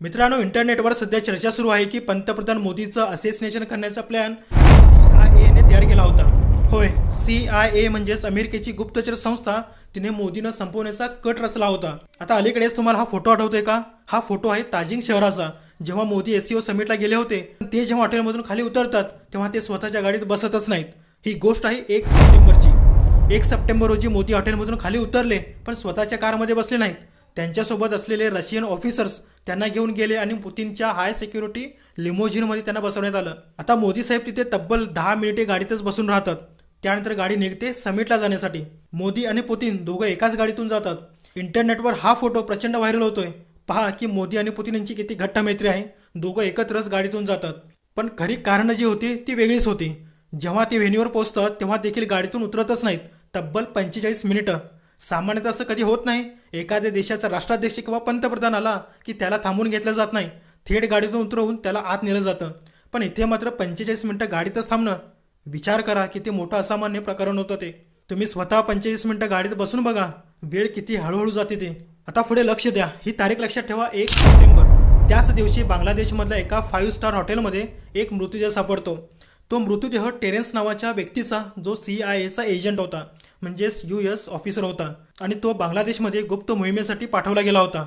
मित्रांनो इंटरनेटवर सध्या चर्चा सुरू आहे की पंतप्रधान मोदीचं असेसिनेशन करण्याचा प्लॅन आय एने तयार केला होता. होय सी आय ए म्हणजेच अमेरिकेची गुप्तचर संस्था तिने मोदीनं संपवण्याचा कट रचला होता. आता अलीकडेच तुम्हाला हा फोटो आठवतोय का? हा फोटो आहे ताजिंग शहराचा. जेव्हा मोदी एससीओ समिटला गेले होते ते जेव्हा हॉटेलमधून खाली उतरतात तेव्हा ते स्वतःच्या गाडीत बसतच नाहीत. ही गोष्ट आहे एक सप्टेंबरची. एक सप्टेंबर रोजी मोदी हॉटेलमधून खाली उतरले पण स्वतःच्या कारमध्ये बसले नाहीत. त्यांच्यासोबत असलेले रशियन ऑफिसर्स त्यांना घेऊन गेले आणि पुतीनच्या हाय सिक्युरिटी लिमोजिनमध्ये त्यांना बसवण्यात आलं. आता मोदी साहेब तिथे तब्बल दहा मिनिटे गाडीतच बसून राहतात. त्यानंतर गाडी निघते समिटला जाण्यासाठी. मोदी आणि पुतीन दोघं एकाच गाडीतून जातात. इंटरनेटवर हा फोटो प्रचंड व्हायरल होतोय. पहा की मोदी आणि पुतीन यांची किती घट्ट मैत्री आहे. दोघं एकत्रच गाडीतून जातात. पण खरी कारणं जी होती ती वेगळीच होती. जेव्हा ते व्हेन्यूवर पोहोचतात तेव्हा देखील गाडीतून उतरतच नाहीत. तब्बल पंचेचाळीस मिनिटं. सामान्यतः असं कधी होत नाही. एखाद्या देशाचा राष्ट्राध्यक्ष किंवा पंतप्रधान आला की त्याला थांबून घेतलं जात नाही. थेट गाडीतून उतरवून त्याला आत नेलं जातं. पण इथे मात्र पंचेचाळीस मिनटं गाडीतच थांबणं. विचार करा किती मोठं असामान्य प्रकरण होतं ते. तुम्ही स्वतः पंचेचाळीस मिनटं गाडीत बसून बघा. वेळ किती हळूहळू जाते ते. आता पुढे लक्ष द्या. ही तारीख लक्षात ठेवा एक सप्टेंबर. त्याच दिवशी बांगलादेशमधल्या एका फाईव्ह स्टार हॉटेलमध्ये एक मृतदेह सापडतो. तो मृतदेह टेरेन्स नावाच्या व्यक्तीचा जो सी आय एचा एजंट होता. म्हणजेच यू एस ऑफिसर होता आणि तो बांगलादेशमध्ये गुप्त मोहिमेसाठी पाठवला गेला होता.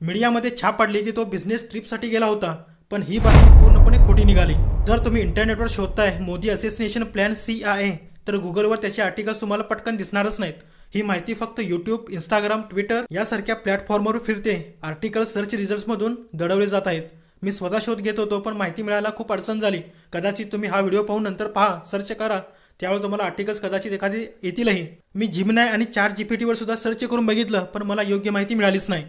मीडियामध्ये छाप पडली की तो बिझनेस ट्रिपसाठी गेला होता पण ही बातमी पूर्णपणे खोटी निघाली. जर तुम्ही इंटरनेटवर शोधताय Modi association plan C I A तर गुगलवर त्याचे आर्टिकल्स तुम्हाला पटकन दिसणारच नाहीत. ही माहिती फक्त यूट्यूब इंस्टाग्राम ट्विटर यासारख्या प्लॅटफॉर्मवर फिरते. आर्टिकल सर्च रिझल्ट्समधून दडवले जात आहेत. मी स्वतः शोध घेत होतो पण माहिती मिळायला खूप अडचण झाली. कदाचित तुम्ही हा व्हिडिओ पाहून नंतर पहा सर्च करा. त्यावेळी तुम्हाला आर्टिकल्स कदाचित एखादी येतीलही. मी जिमनाय आणि चार जीपीटीवर सुद्धा सर्च करून बघितलं पण मला योग्य माहिती मिळालीच नाही.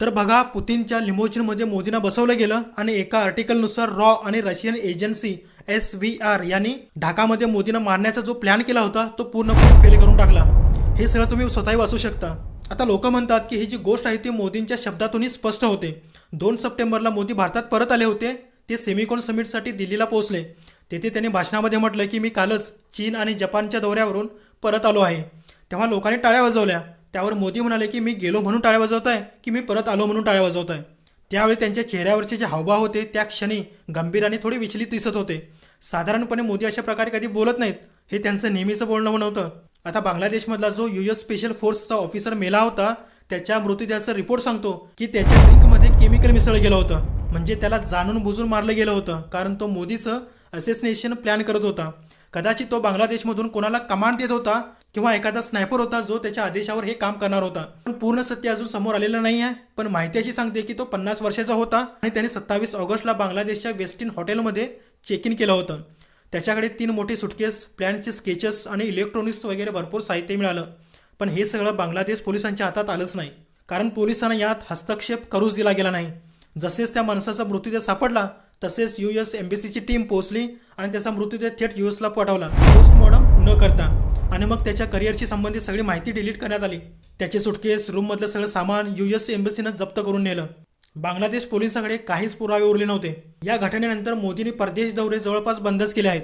तर बघा पुतीनच्या लिमोजिनमध्ये मोदींना बसवलं गेलं आणि एका आर्टिकलनुसार रॉ आणि Russian agency S V R यांनी ढाकामध्ये मोदींना मारण्याचा जो प्लॅन केला होता तो पूर्णपणे फेल करून टाकला. हे सगळं तुम्ही स्वतःही वाचू शकता. आता लोक म्हणतात की ही जी गोष्ट आहे ती मोदींच्या शब्दातूनही स्पष्ट होते. दोन सप्टेंबरला मोदी भारतात परत आले होते. ते सेमिकॉन समिटसाठी दिल्लीला पोहोचले. तेथे त्यांनी भाषणामध्ये म्हटलं की मी कालच चीन आणि जपानच्या दौऱ्यावरून परत आलो आहे. तेव्हा लोकांनी टाळ्या वाजवल्या. त्यावर मोदी म्हणाले की मी गेलो म्हणून टाळ्या वाजवत आहे की मी परत आलो म्हणून टाळ्या वाजवत आहे त्यावेळी त्यांच्या चेहऱ्यावरचे जे हावभाव होते त्या क्षणी गंभीर आणि थोडे विचलित दिसत होते. साधारणपणे मोदी अशा प्रकारे कधी बोलत नाहीत हे त्यांचं नेहमीचं बोलणं नव्हतं. आता बांगलादेशमधला जो यू एस स्पेशल फोर्सचा ऑफिसर मेला होता त्याच्या मृतदेहाचा रिपोर्ट सांगतो की त्याच्या ड्रिंकमध्ये केमिकल मिसळलं गेलं होतं. म्हणजे त्याला जाणून बुजून मारलं गेलं होतं कारण तो मोदीचं असेसिनेशन प्लॅन करत होता. कदाचित तो बांगलादेशमधून कोणाला कमांड देत होता किंवा एखादा स्नायपर होता जो त्याच्या आदेशावर हे काम करणार होता. पण पूर्ण सत्य अजून समोर आलेलं नाही आहे पण माहिती अशी सांगते की तो पन्नास वर्षाचा होता आणि त्याने सत्तावीस ऑगस्टला बांगलादेशच्या वेस्टिन हॉटेलमध्ये चेक इन केलं होतं. त्याच्याकडे तीन मोठे सुटकेस प्लॅनचे स्केचेस आणि इलेक्ट्रॉनिक्स वगैरे भरपूर साहित्य मिळालं. पण हे सगळं बांगलादेश पोलिसांच्या हातात आलंच नाही. कारण पोलिसांना यात हस्तक्षेप करूच दिला गेला नाही. जसेच त्या माणसाचा मृतदेह सापडला तसेच यू एस एम्बेसीची टीम पोहोचली आणि त्याचा मृतदेह थेट यू एसला पाठवला. पोस्टमॉर्टम न करता. आणि मग त्याच्या करिअरशी संबंधित सगळी माहिती डिलीट करण्यात आली. त्याचे सुटकेस रूममधलं सगळं सामान यू एस एम्बसीनं जप्त करून नेलं. बांगलादेश पोलिसांकडे काहीच पुरावे उरले नव्हते. या घटनेनंतर मोदींनी परदेश दौरे जवळपास बंदच केले आहेत.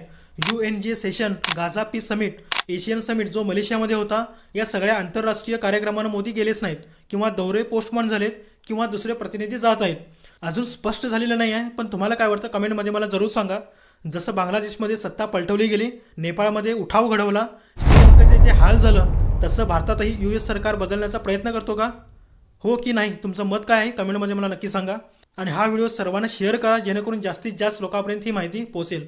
U N G session Gaza peace summit Asian summit जो मलेशियामध्ये होता या सगळ्या आंतरराष्ट्रीय कार्यक्रमांना मोदी गेलेच नाहीत किंवा दौरे पोस्टमॉन झालेत किंवा दुसरे प्रतिनिधी जात आहेत. अजून स्पष्ट झालेलं नाही आहे पण तुम्हाला काय वाटतं? कमेंटमध्ये मला जरूर सांगा. जसं बांगलादेशमध्ये सत्ता पलटवली गेली नेपाळमध्ये उठाव घडवला श्रीलंकेचे जे हाल झालं तसं भारतातही यू एस सरकार बदलण्याचा प्रयत्न करतो का? हो की नाही? तुमचं मत काय आहे? कमेंटमध्ये मला नक्की सांगा. आणि हा व्हिडिओ सर्वांना शेअर करा जेणेकरून जास्तीत जास्त लोकांपर्यंत ही माहिती पोहोचेल.